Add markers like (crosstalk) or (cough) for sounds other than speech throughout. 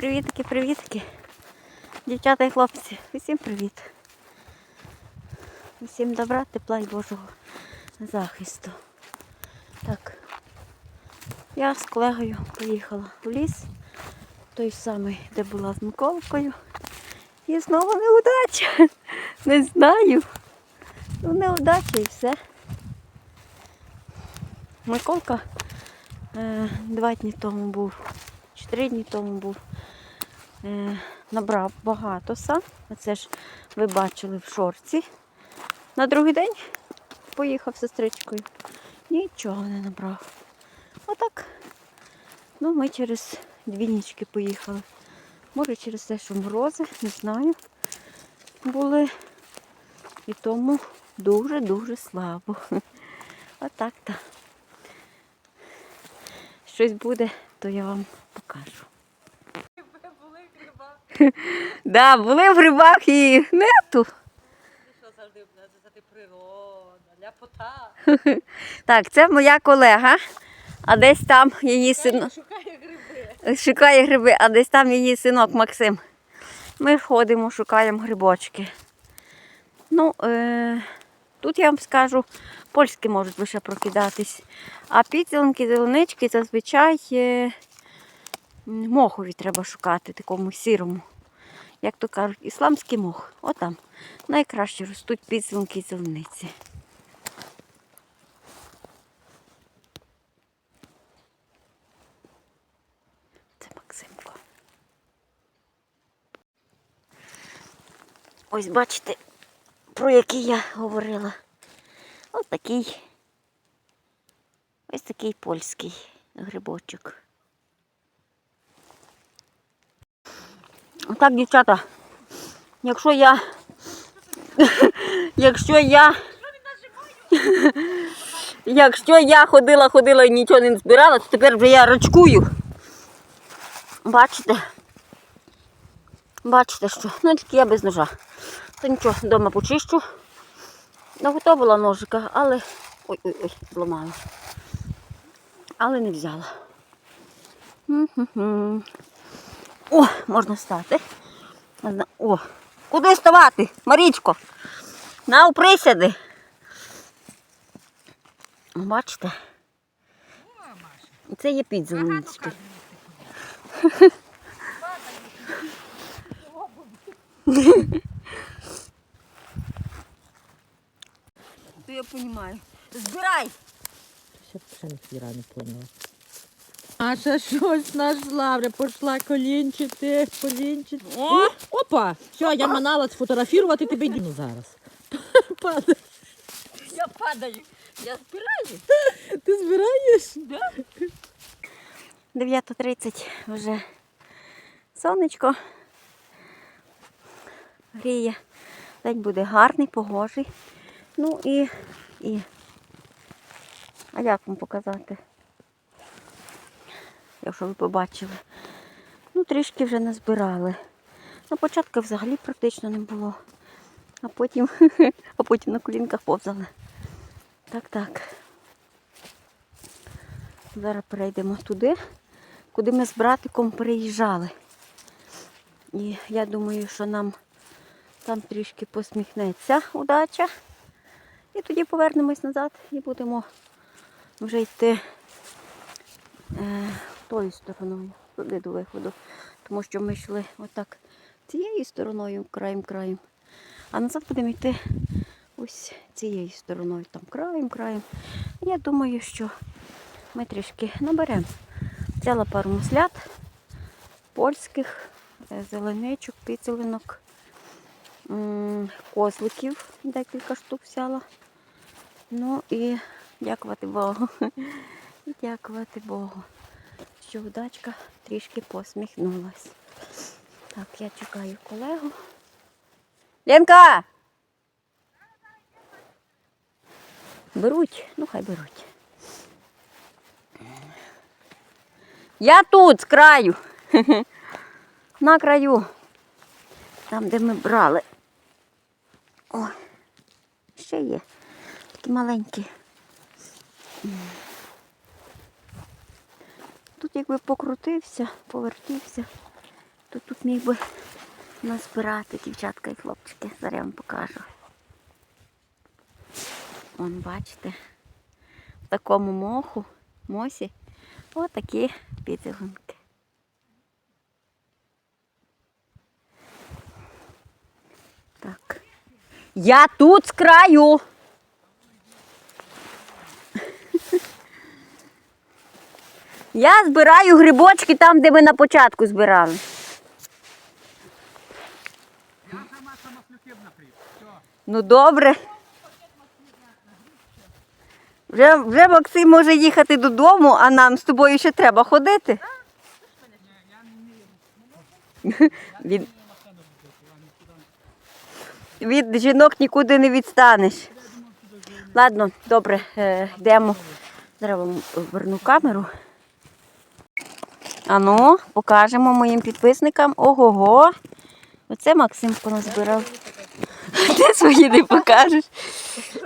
Привітки, привітки. Дівчата і хлопці, усім привіт. Усім добра, тепла і Божого захисту. Так, я з колегою поїхала в ліс, той самий, де була з Миколкою. І знову неудача. (laughs) Не знаю. Ну, неудача і все. Миколка е, два дні тому був, чи три дні тому був. Е, набрав багато сам. Оце ж ви бачили в шорці. На другий день поїхав з сестричкою. Нічого не набрав. Отак. Ну, ми через дві нічки поїхали. Може через те, що морози, не знаю. Були. І тому дуже-дуже слабо. (laughs) Отак-то. Щось буде, то я вам покажу. Да, були в грибах і нету. Завжди природа, ляпота. Так, це моя колега, а десь там її синок Шукає гриби. шукає гриби, а десь там її синок Максим. Ми ходимо, шукаємо грибочки. Ну, е- тут я вам скажу, польські можуть лише прокидатись. А підзеленки, зеленички зазвичай е- мохові треба шукати, такому сірому. Як то кажуть, ісламський мох. Отам. Найкраще ростуть підзеленки і зелениці. Це Максимко. Ось бачите, про який я говорила. Ось такий. Ось такий польський грибочок. Отак, дівчата, якщо я. (laughs) Якщо я. (laughs) Якщо я ходила, ходила і нічого не збирала, то тепер вже я рачкую. Бачите? Бачите, що? Ну тільки я без ножа. То нічого, вдома почищу. Наготовила ножика, але... Ой-ой-ой, зламала. Але не взяла. О, можна стати. О, куди ставати, Марічко? На у присяди. Бачите? Це є підзеленички. То я розумію. Збирай! Ще ще не поняла. А ще щось знайшла, вже пішла колінчити, колінчити. О! Опа! Все, я манала сфотографувати тебе ну, зараз. (laughs) Падає. Я падаю. Я збираю. Ти збираєш? 9.30 вже сонечко гріє. День буде гарний, погожий. Ну і, і. А як вам показати? Якщо ви побачили. Ну, трішки вже назбирали. На початку взагалі практично не було. А потім, (laughs) а потім на колінках повзали. Так, так. Зараз перейдемо туди, куди ми з братиком переїжджали. І я думаю, що нам там трішки посміхнеться удача. І тоді повернемось назад і будемо вже йти е, тою стороною, туди до виходу. Тому що ми йшли отак цією стороною, краєм-краєм. А назад будемо йти ось цією стороною, там краєм-краєм. Я думаю, що ми трішки наберемо. Взяла пару маслят польських, е, зеленичок, підзеленок, м, козликів, декілька штук взяла. Ну і дякувати Богу. (laughs) Дякувати Богу, що удачка трішки посміхнулась. Так, я чекаю колегу. Ленка! Беруть, ну хай беруть. Я тут, з краю. (laughs) На краю. Там, де ми брали. Ой, ще є. Такі маленькі. Тут якби покрутився, повертівся, хто тут міг би назбирати, дівчатка і хлопчики. Зараз я вам покажу. Вон, бачите, в такому моху, мосі, отакі підзеленки. Так. Я тут з краю. Я збираю грибочки там, де ми на початку збирали. Я сама самослюків накрив. Ну добре. Вже, вже Максим може їхати додому, а нам з тобою ще треба ходити. Від, від жінок нікуди не відстанеш. Ладно, добре, е, йдемо. Вам верну камеру. Ану, покажемо моїм підписникам. Ого-го. Оце Максим поназбирав. (laughs) Ти свої не покажеш.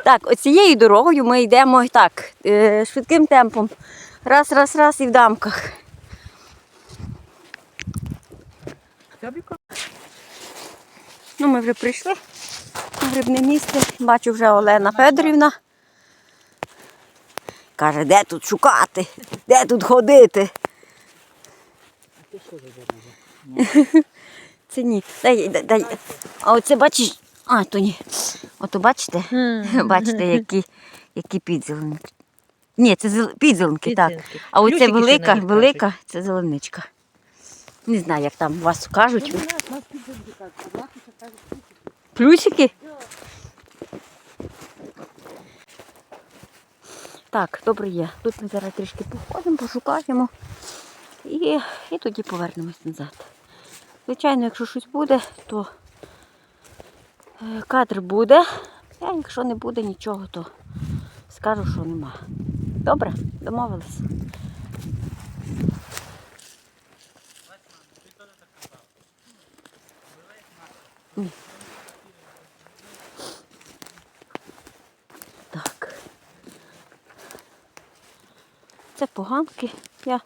Так, оцією дорогою ми йдемо так, е, швидким темпом. Раз, раз, раз і в дамках. Ну, ми вже прийшли в грибне місце. Бачу вже Олена Федорівна. Каже, де тут шукати? Де тут ходити? (laughs) Це ні. Дай, дай, дай. А оце бачиш. А, то ні. Ото бачите? (laughs) Бачите, які, які підзеленки. Ні, це зел- підзеленки, так. Підзеленки. А оце Плюсики ще велика, на них велика, це зеленичка. Не знаю, як там вас кажуть. Плюсики? Так, добре є. Тут ми зараз трішки походимо, пошукаємо і, і тоді повернемось назад. Звичайно, якщо щось буде, то е, кадр буде. А якщо не буде нічого, то скажу, що нема. Добре, домовились. Ні. Так. Це поганки. Я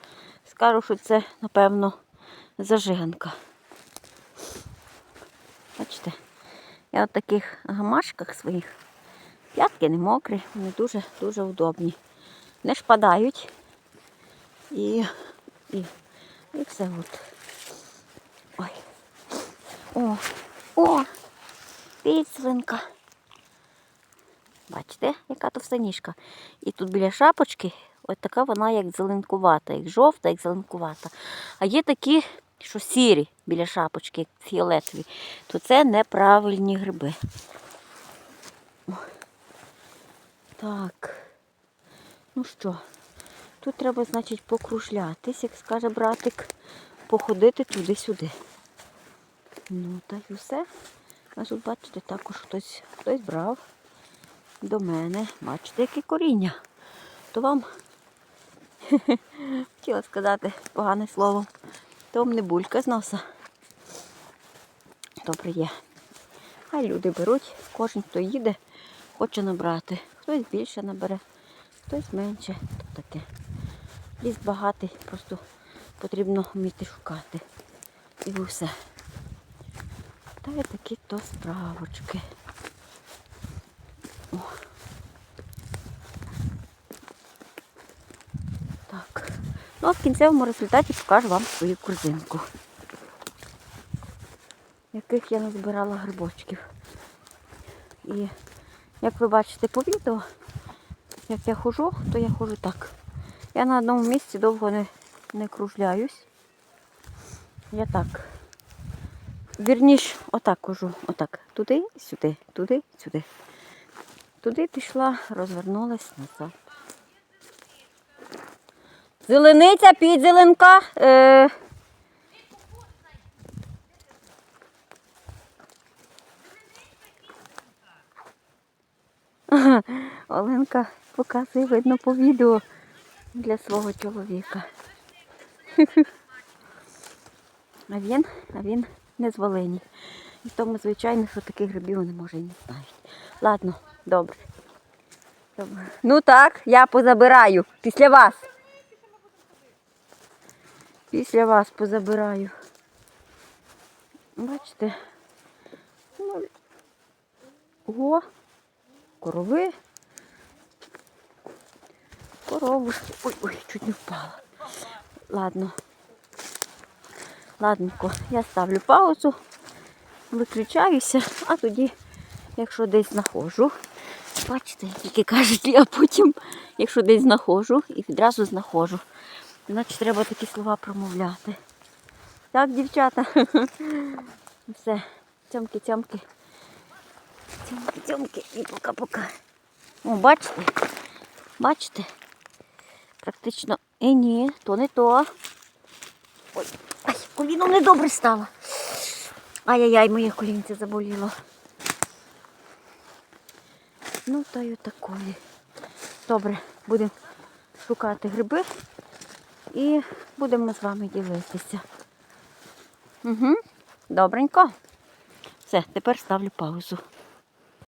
скажу, що це, напевно, зажиганка. Бачите, я в таких гамашках своїх. П'ятки не мокрі, вони дуже-дуже удобні. Не шпадають. І, і, і все от. Ой. О, о, підсвинка. Бачите, яка товстаніжка. І тут біля шапочки ось така вона як зеленкувата, як жовта, як зеленкувата. А є такі, що сірі біля шапочки, як фіолетові, то це неправильні гриби. Так. Ну що, тут треба, значить, покружлятись, як скаже братик, походити туди-сюди. Ну, та й усе. А тут, бачите, також хтось, хтось брав до мене. Бачите, яке коріння. То вам хотіла сказати погане слово. То не булька з носа. Добре є. Хай люди беруть, кожен, хто їде, хоче набрати. Хтось більше набере, хтось менше. То таке. Ліс багатий, просто потрібно вміти шукати. І все. Та й такі то справочки. О. Так. Ну а в кінцевому результаті покажу вам свою корзинку. Яких я назбирала грибочків. І як ви бачите по відео, як я хожу, то я хожу так. Я на одному місці довго не, не кружляюсь. Я так. Вірніш, отак хожу. Отак. Туди, сюди, туди, сюди. Туди пішла, розвернулась назад. Зелениця, підзеленка. Е... (laughs) Оленка показує, видно по відео для свого чоловіка. (laughs) А він, а він не з Волині. І тому, звичайно, що таких грибів вони може і не знають. Ладно, добре. Добре. Ну так, я позабираю. Після вас. Після вас позабираю. Бачите? Ну, Ого, корови. Коровушки. Ой, ой, чуть не впала. Ладно. Ладненько, я ставлю паузу, виключаюся, а тоді, якщо десь знаходжу, бачите, тільки кажуть, а потім, якщо десь знаходжу і відразу знаходжу, значить треба такі слова промовляти. Так, дівчата. (laughs) Все. Цьомки, цьомки і пока-пока. О, бачите? Бачите? Практично. І ні, то не то. Ой, ай, коліно недобре стало. Ай-яй-яй, моє колінце заболіло. Ну, та й отакої. Добре, будемо шукати гриби і будемо з вами ділитися. Угу. Добренько. Все, тепер ставлю паузу.